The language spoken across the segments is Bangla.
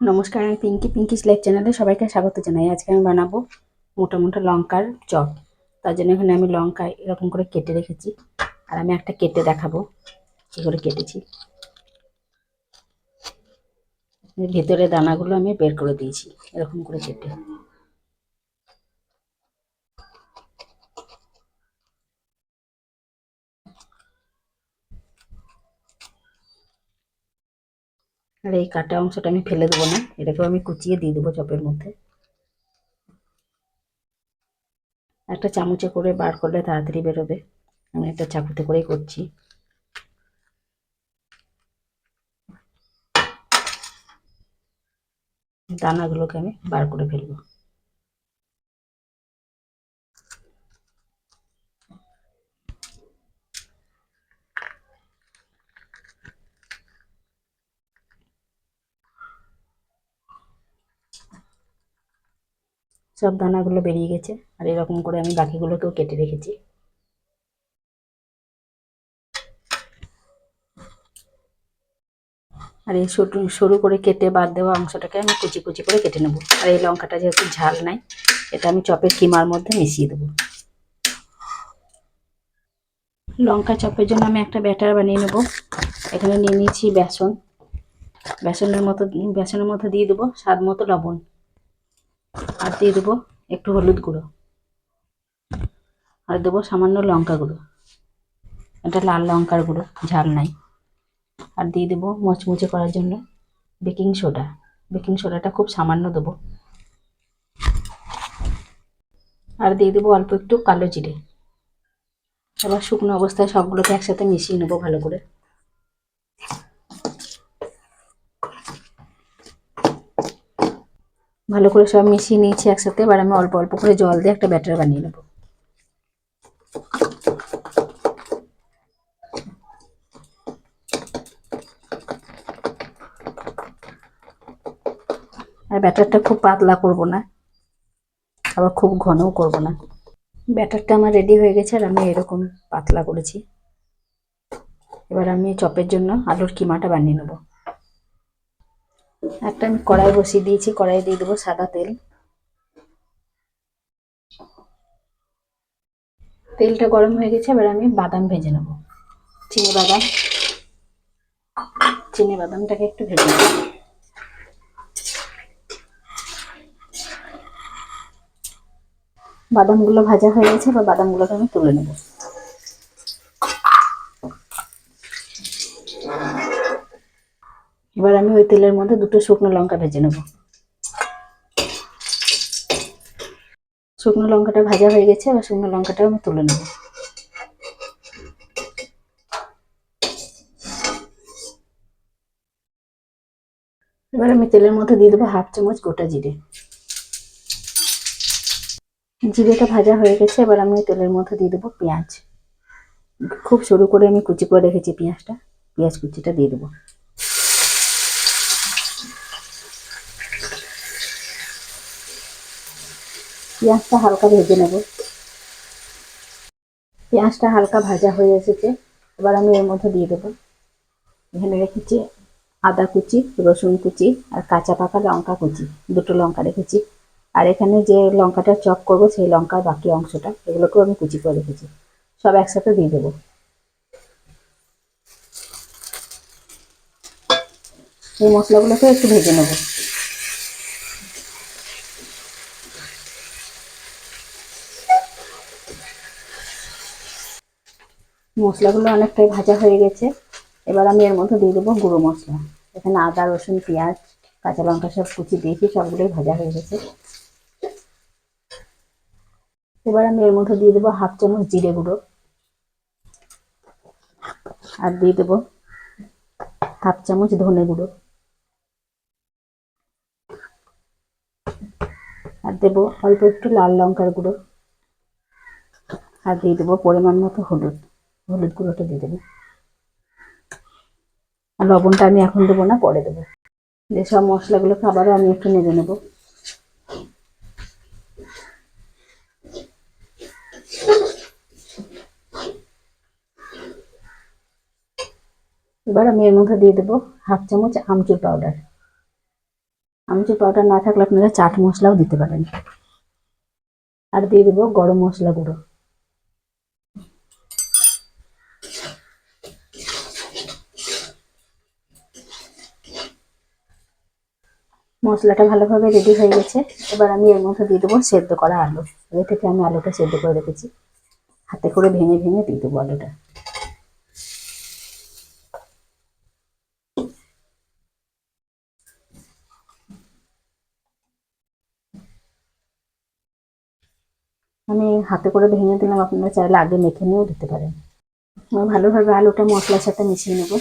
নমস্কার, আমি পিঙ্কি পিঙ্কিস লাইফ চ্যানেলে সবাইকে স্বাগত জানাই। আজকে আমি বানাবো মোটা মোটা লঙ্কার চপ। তার জন্য এখানে আমি লঙ্কা এরকম করে কেটে রেখেছি। আর আমি একটা কেটে দেখাবো, কী করে কেটেছি। ভেতরে দানাগুলো আমি বের করে দিয়েছি, এরকম করে কেটে। আর এই কাটা অংশটা আমি ফেলে দেবো না, এটাকেও আমি কুচিয়ে দিয়ে দেবো চপের মধ্যে। একটা চামচে করে বার করলে তাড়াতাড়ি বেরোবে, আমি একটা চাকুতে করেই করছি। দানাগুলোকে আমি বার করে ফেলব। সব দানাগুলো বেরিয়ে গেছে। আর এরকম করে আমি বাকিগুলোকেও কেটে রেখেছি। আর এই সরু সরু করে কেটে বাদ দেওয়া অংশটাকে আমি কুচি কুচি করে কেটে নেব। আর এই লঙ্কাটা যেহেতু ঝাল নাই, এটা আমি চপের কিমার মধ্যে মিশিয়ে দেবো। লঙ্কা চপের জন্য আমি একটা ব্যাটার বানিয়ে নেব। এখানে নিয়ে নিয়েছি বেসন। বেসনের মতো, বেসনের মধ্যে দিয়ে দেবো স্বাদ মতো লবণ। আর দিয়ে দেবো একটু হলুদ গুঁড়ো। আর দেবো সামান্য লঙ্কা গুঁড়ো। এটা লাল লঙ্কার গুঁড়ো, ঝাল নাই। আর দিয়ে দেবো মচমুচে করার জন্য বেকিং সোডা। বেকিং সোডাটা খুব সামান্য দেবো। আর দিয়ে দেবো অল্প একটু কালো জিরে। এবার শুকনো অবস্থায় সবগুলোকে একসাথে মিশিয়ে নেব ভালো করে। ভালো করে সব মিশিয়ে নিয়েছি একসাথে, এবার আমি অল্প অল্প করে জল দিয়ে একটা ব্যাটার বানিয়ে নেব। আর ব্যাটারটা খুব পাতলা করব না, আবার খুব ঘনও করব না। ব্যাটারটা আমার রেডি হয়ে গেছে, আর আমি এরকম পাতলা করেছি। এবার আমি চপের জন্য আলুর কিমাটা বানিয়ে নেব। একটা আমি কড়াই বসিয়ে দিয়েছি কড়াই দিয়ে দেবো সাদা তেল। তেলটা গরম হয়ে গেছে, এবার আমি বাদাম ভেজে নেব। চিনি বাদাম। চিনি বাদামটাকে একটু ভেজে নেব। বাদামগুলো ভাজা হয়ে গেছে, এবার বাদামগুলোকে আমি তুলে নেব। এবার আমি ওই তেলের মধ্যে দুটো শুকনো লঙ্কা ভেজে নেব। শুকনো লঙ্কাটা ভাজা হয়ে গেছে, এবার শুকনো লঙ্কাটা আমি তুলে নেব। এবার আমি তেলের মধ্যে দিয়ে দেবো হাফ চামচ গোটা জিরে। জিরেটা ভাজা হয়ে গেছে, এবার আমি তেলের মধ্যে দিয়ে দেবো পেঁয়াজ। খুব সরু করে আমি কুচি করে রেখেছি পেঁয়াজটা, পেঁয়াজ কুচিটা দিয়ে দেবো। পেঁয়াজটা হালকা ভেজে নেব। পেঁয়াজটা হালকা ভাজা হয়ে এসেছে, এবার আমি এর মধ্যে দিয়ে দেবো। এখানে রেখেছি আদা কুচি, রসুন কুচি আর কাঁচা পাকা লঙ্কা কুচি, দুটো লঙ্কা রেখেছি। আর এখানে যে লঙ্কাটা চপ করব সেই লঙ্কার বাকি অংশটা, এগুলোকেও আমি কুচি করে রেখেছি। সব একসাথে দিয়ে দেবো। এই মশলাগুলোকে একটু ভেজে নেব। মশলাগুলো অনেকটাই ভাজা হয়ে গেছে। এবার আমি এর মধ্যে দিয়ে দেবো গুঁড়ো মশলা। এখানে আদা, রসুন, পেঁয়াজ, কাঁচা লঙ্কা সব কুচি দিয়েছি, সবগুলোই ভাজা হয়ে গেছে। এবার আমি এর মধ্যে দিয়ে দেবো হাফ চামচ জিরে গুঁড়ো। আর দিয়ে দেবো হাফ চামচ ধনে গুঁড়ো। আর দেবো অল্প একটু লাল লঙ্কার গুঁড়ো। আর দিয়ে দেবো পরিমাণ মতো হলুদ। হলুদ গুঁড়োটা দিয়ে দেবো। আর লবণটা আমি এখন দেবো না, পরে দেবো। যে সব মশলাগুলোকে আবারও আমি একটু নেড়ে নেব। এবার আমি এর মধ্যে দিয়ে দেবো হাফ চামচ আমচুর পাউডার। আমচুর পাউডার না থাকলে আপনারা চাট মশলাও দিতে পারেন। আর দিয়ে দেবো গরম মশলা গুঁড়ো। মশলাটা ভালোভাবে রেডি হয়ে গেছে। এবার আমি এর মধ্যে দিয়ে দেবো সেদ্ধ করা আলু। আগে থেকে আমি আলুটা সেদ্ধ করে রেখেছি। হাতে করে ভেঙে ভেঙে দিয়ে দেবো আলুটা। আমি হাতে করে ভেঙে দিলাম, আপনারা চাইলে আগে মেখে নিয়েও দিতে পারেন। ভালোভাবে আলুটা মশলার সাথে মিশিয়ে নেব।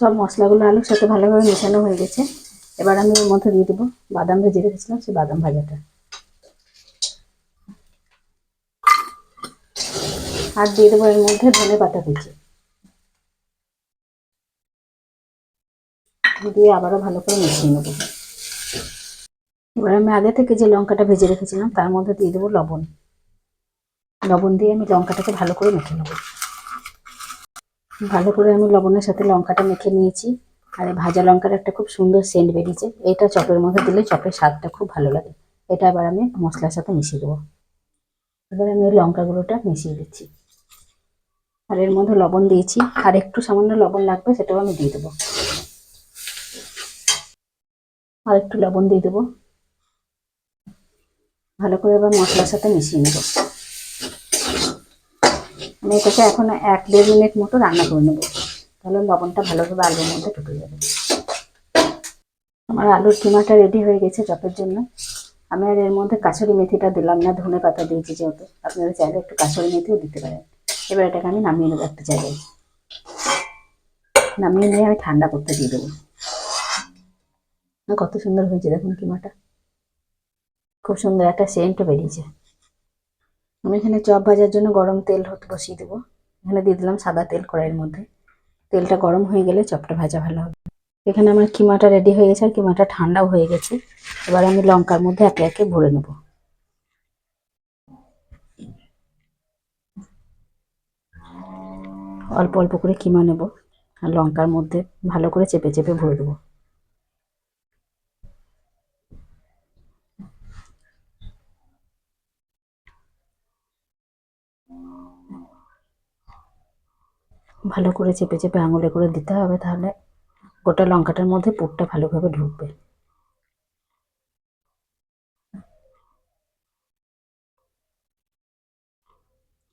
সব মশলাগুলো আলুর সাথে ভালোভাবে মেশানো হয়ে গেছে। এবার আমি ওর মধ্যে দিয়ে দেবো বাদাম ভেজে রেখেছিলাম সেই বাদাম ভাজাটা। আর দিয়ে দেবো এর মধ্যে ধনে পাতা কুচি। দিয়ে আবারও ভালো করে মিশিয়ে নেব। এবার আমি আগে থেকে যে লঙ্কাটা ভেজে রেখেছিলাম, তার মধ্যে দিয়ে দেবো লবণ। লবণ দিয়ে আমি লঙ্কাটাকে ভালো করে মেখে নেব। ভালো করে আমি লবণের সাথে লঙ্কাটা মেখে নিয়েছি। আর ভাজা লঙ্কার একটা খুব সুন্দর সেন্ট বেরিয়েছে। এটা চপের মধ্যে দিলে চপের স্বাদটা খুব ভালো লাগে। এটা এবার আমি মশলার সাথে মিশিয়ে দেবো। এবার আমি ওই লঙ্কাগুলোটা মিশিয়ে দিচ্ছি। আর এর মধ্যে লবণ দিয়েছি। আর একটু সামান্য লবণ লাগবে সেটাও আমি দিয়ে দেবো। আর একটু লবণ দিয়ে দেবো। ভালো করে এবার মশলার সাথে মিশিয়ে নেব। আমি এটাকে এখন এক দেড় মিনিট মতো রান্না করে নেব। তাহলে লবণটা ভালোভাবে আলুর মধ্যে ঢুকে যাবে। আমার আলুর কিমাটা রেডি হয়ে গেছে চপের জন্য। আমি আর এর মধ্যে কাঁচুরি মেথিটা দিলাম না, ধনে পাতা দিয়েছি যেহেতু। আপনারা চাইলে একটু কাঁচুরি মেথিও দিতে পারেন। এবার এটাকে আমি নামিয়ে নেব একটা জায়গায়। নামিয়ে নিয়ে আমি ঠান্ডা করতে দিয়ে দেবো। কত সুন্দর হয়েছে দেখুন কিমাটা। খুব সুন্দর একটা সেন্টও বেরিয়েছে। আমি এখানে চপ ভাজার জন্য গরম তেল হতে বসিয়ে দেবো। এখানে দিয়ে দিলাম সাদা তেল কড়াইয়ের মধ্যে। তেলটা গরম হয়ে গেলে চপটা ভাজা ভালো হবে। এখানে আমার কিমাটা রেডি হয়ে গেছে আর কিমাটা ঠান্ডাও হয়ে গেছে। এবার আমি লঙ্কার মধ্যে একে একে ভরে নেব। অল্প অল্প করে কিমা নেব আর লঙ্কার মধ্যে ভালো করে চেপে চেপে ভরে দেবো। ভালো করে চেপে চেপে আঙুলে করে দিতে হবে তাহলে গোটা লঙ্কাটার মধ্যে পুরটা ভালোভাবে ঢুকবে।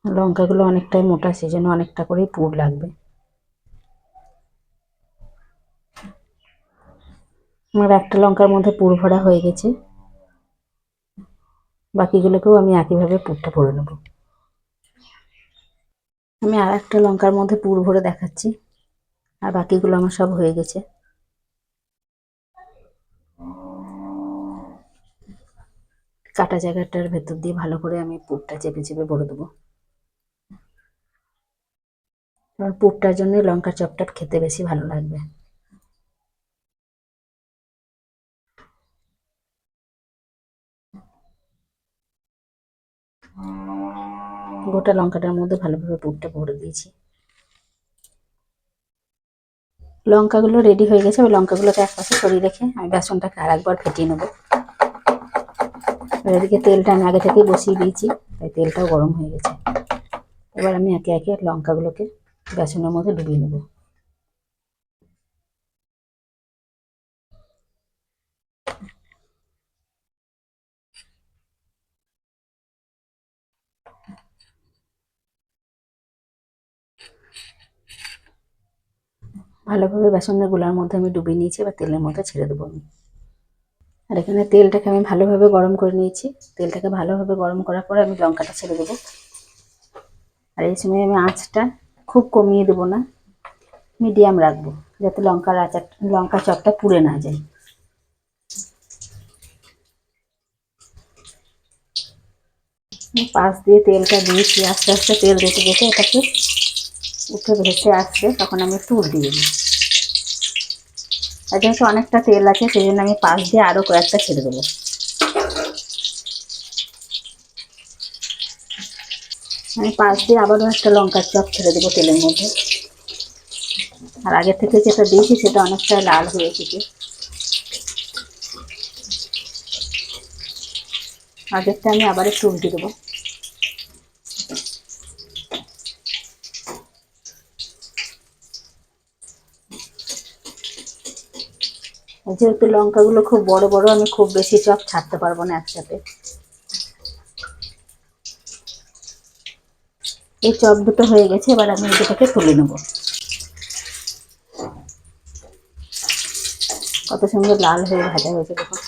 লঙ্কাগুলো অনেকটাই মোটা, সেজন্য অনেকটা করেই পুর লাগবে। আমার একটা লঙ্কার মধ্যে পুর ভরা হয়ে গেছে। বাকিগুলোকেও আমি একইভাবে পুরটা ভরে নেব। আমি আর একটা লঙ্কার মধ্যে পুর ভরে দেখাচ্ছি। আর বাকিগুলো আমার সব হয়ে গেছে। কাটা জায়গাটার ভেতর দিয়ে ভালো করে আমি পুরটা চেপে চেপে ভরে দেবো। কারণ পুরটার জন্য লঙ্কার চপটা খেতে বেশি ভালো লাগবে। গোটা লঙ্কাটার মধ্যে ভালোভাবে পুরটা ভরে দিয়েছি। লঙ্কাগুলো রেডি হয়ে গেছে ওই লঙ্কাগুলোকে একপাশে সরিয়ে রেখে আমি বেসনটাকে আর একবার ফেটিয়ে নেব। এদিকে তেলটা আমি আগে থেকেই বসিয়ে দিয়েছি, তাই তেলটাও গরম হয়ে গেছে। এবার আমি একে একে লঙ্কাগুলোকে বেসনের মধ্যে ডুবিয়ে নেব। ভালোভাবে বেসনেরগুলার মধ্যে আমি ডুবিয়ে নিয়েছি, এবার তেলের মধ্যে ছেড়ে দেবো আমি। আর এখানে তেলটাকে আমি ভালোভাবে গরম করে নিয়েছি। তেলটাকে ভালোভাবে গরম করার পরে আমি লঙ্কাটা ছেড়ে দেবো। আর এই সময় আমি আঁচটা খুব কমিয়ে দেবো না, মিডিয়াম রাখব, যাতে লঙ্কার আচার লঙ্কা চপটা পুড়ে না যায়। পাশ দিয়ে তেলটা দিয়েছি, আস্তে আস্তে তেল দিতে যেতে এটাকে উঠে ভেসে আসছে তখন আমি একটু দিয়ে দিই আর যেহেতু অনেকটা তেল আছে সেই জন্য আমি পাশ দিয়ে আরও কয়েকটা ছেড়ে দেবো। আমি পাশ দিয়ে আবারও একটা লঙ্কার চপ ছেড়ে দেবো তেলের মধ্যে। আর আগে থেকে যেটা দিয়েছি, সেটা অনেকটা লাল হয়ে এসেছে। আগেরটা আমি আবার একটু উল্টে দেবো। যেহেতু লঙ্কাগুলো খুব বড় বড়, আমি খুব বেশি চপ ছাড়তে পারব না একসাথে। এই চপ দুটো হয়ে গেছে, এবার আমি দুটোকে তুলে নেব। কত সুন্দর লাল হয়ে ভাজা হয়েছে দেখুন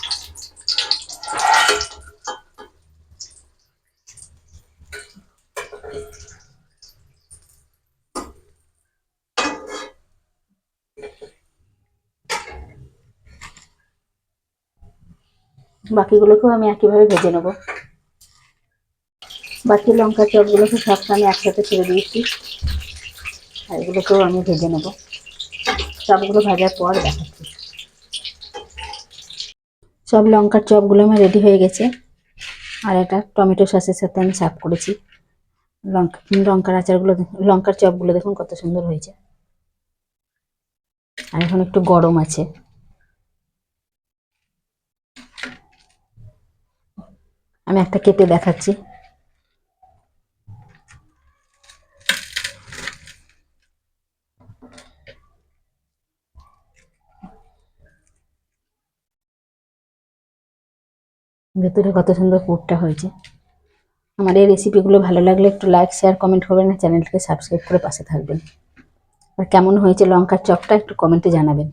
বাকিগুলোকেও আমি একইভাবে ভেজে নেব। বাকি লঙ্কা চপগুলোকে সবটা আমি একসাথে ছেড়ে দিয়েছি। আর এগুলোকেও আমি ভেজে নেব। চপগুলো ভাজার পর দেখাচ্ছি। সব লঙ্কার চপগুলো আমার রেডি হয়ে গেছে। আর এটা টমেটো সসের সাথে আমি সার্ভ করেছি। লঙ্কা, লঙ্কার আচারগুলো লঙ্কার চপগুলো দেখুন কত সুন্দর হয়েছে। আর এখন একটু গরম আছে। আমি একটা কেটে দেখাচ্ছি। ভেতরে কত সুন্দর পুরটা হয়েছে। আমার এই রেসিপিগুলো ভালো লাগলে একটু লাইক শেয়ার কমেন্ট করবেন আর চ্যানেলটাকে সাবস্ক্রাইব করে পাশে থাকবেন। আর কেমন হয়েছে লঙ্কার চপটা একটু কমেন্টে জানাবেন।